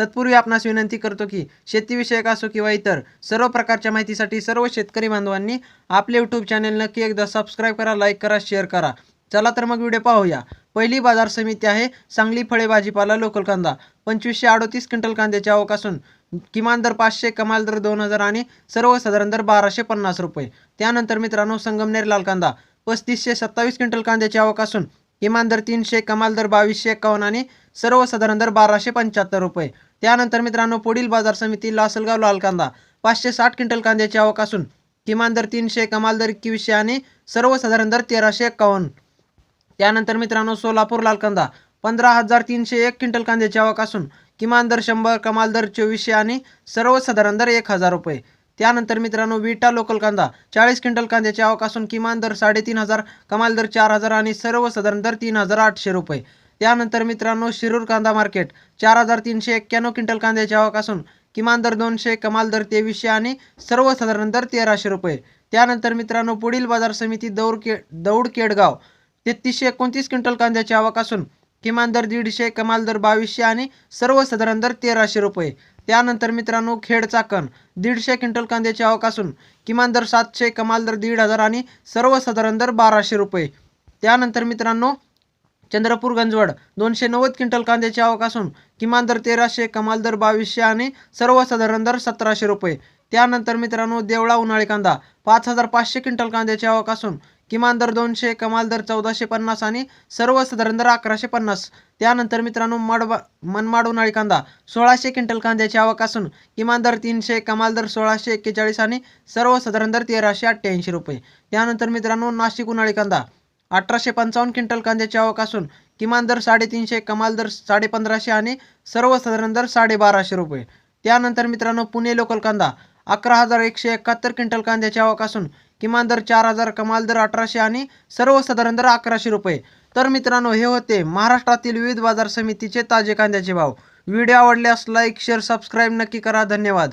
तत्पूर्वी आपणास विनंती करतो की शेतीविषयक असो किंवा इतर सर्व प्रकारच्या माहितीसाठी सर्व शेतकरी बांधवांनी आपले यूट्यूब चॅनेल नक्की एकदा सबस्क्राईब करा लाईक करा शेअर करा. चला तर मग व्हिडिओ पाहूया. पहिली बाजार समिती आहे सांगली फळे भाजीपाला लोकल कांदा. पंचवीसशे अडोतीस क्विंटल कांद्याची आवक असून किमान दर पाचशे कमाल दर दोन हजार आणि सर्वसाधारण दर बाराशे पन्नास रुपये. त्यानंतर मित्रांनो संगमनेर लाल कांदा पस्तीसशे सत्तावीस क्विंटल कांद्याची आवक असून किमान दर तीनशे कमाल दर बावीसशे एकावन्न आणि सर्वसाधारण दर बाराशे पंच्याहत्तर रुपये. त्यानंतर मित्रांनो पुढील बाजार समिती लासलगाव लाल कांदा. पाचशे साठ क्विंटल कांद्याची आवक असून किमान दर तीनशे कमाल दर एकवीसशे आणि सर्वसाधारण दर तेराशे एक्कावन्न त्यानंतर मित्रांनो सोलापूर लाल कांदा. पंधरा हजार तीनशे एक क्विंटल कांद्याची आवक असून किमान दर शंभर कमाल दर चोवीसशे आणि सर्वसाधारण दर एक हजार रुपये. त्यानंतर मित्रांनो विटा लोकल कांदा. चाळीस क्विंटल कांद्याची आवक असून किमान दर साडेतीन हजार कमाल दर चार हजार आणि सर्वसाधारण दर तीन हजार आठशे रुपये. त्यानंतर मित्रांनो शिरूर कांदा मार्केट चार हजार तीनशे एक्क्याण्णव क्विंटल कांद्याची आवक असून किमान दर दोनशे कमाल दर तेवीसशे आणि सर्वसाधारण दर तेराशे रुपये. त्यानंतर मित्रांनो पुढील बाजार समिती दौड के दौड केडगाव तेहतीसशे एकोणतीस क्विंटल कांद्याची आवक असून किमान दर दीडशे कमाल दर बावीसशे आणि सर्वसाधारण दर तेराशे रुपये. त्यानंतर मित्रांनो खेड चाकण दीडशे क्विंटल कांद्याची आवक असून किमान दर सातशे कमाल दर दीड हजार आणि सर्वसाधारण दर बाराशे रुपये. त्यानंतर मित्रांनो चंद्रपूर गंजवड. दोनशे नव्वद क्विंटल कांद्याची आवक असून किमान दर तेराशे कमाल दर बावीसशे आणि सर्वसाधारण दर सतराशे रुपये. त्यानंतर मित्रांनो देवळा उन्हाळी कांदा पाच हजार पाचशे क्विंटल कांद्याची आवक असून किमान दर दोनशे कमाल दर चौदाशे पन्नास आणि सर्वसाधारण दर अकराशे पन्नास. त्यानंतर मित्रांनो मडबा मनमाड उन्हाळी कांदा सोळाशे क्विंटल कांद्याची आवक असून किमान दर तीनशे कमाल दर सोळाशे एक्केचाळीस आणि सर्वसाधारण दर तेराशे अठ्ठ्याऐंशी रुपये. त्यानंतर मित्रांनो नाशिक उन्हाळी कांदा अठराशे पंचावन्न क्विंटल कांद्याची आवक असून किमान दर साडेतीनशे कमाल दर साडेपंधराशे आणि सर्वसाधारण दर साडेबाराशे रुपये. त्यानंतर मित्रांनो पुणे लोकल कांदा अकरा हजार एकशे एकाहत्तर क्विंटल कांद्याची आवक असून किमान दर चार हजार कमाल दर अठराशे आणि सर्वसाधारण दर अकराशे रुपये. तर मित्रांनो हे होते महाराष्ट्रातील विविध बाजार समितीचे ताजे कांद्याचे भाव. व्हिडिओ आवडल्यास लाईक शेअर सबस्क्राईब नक्की करा. धन्यवाद.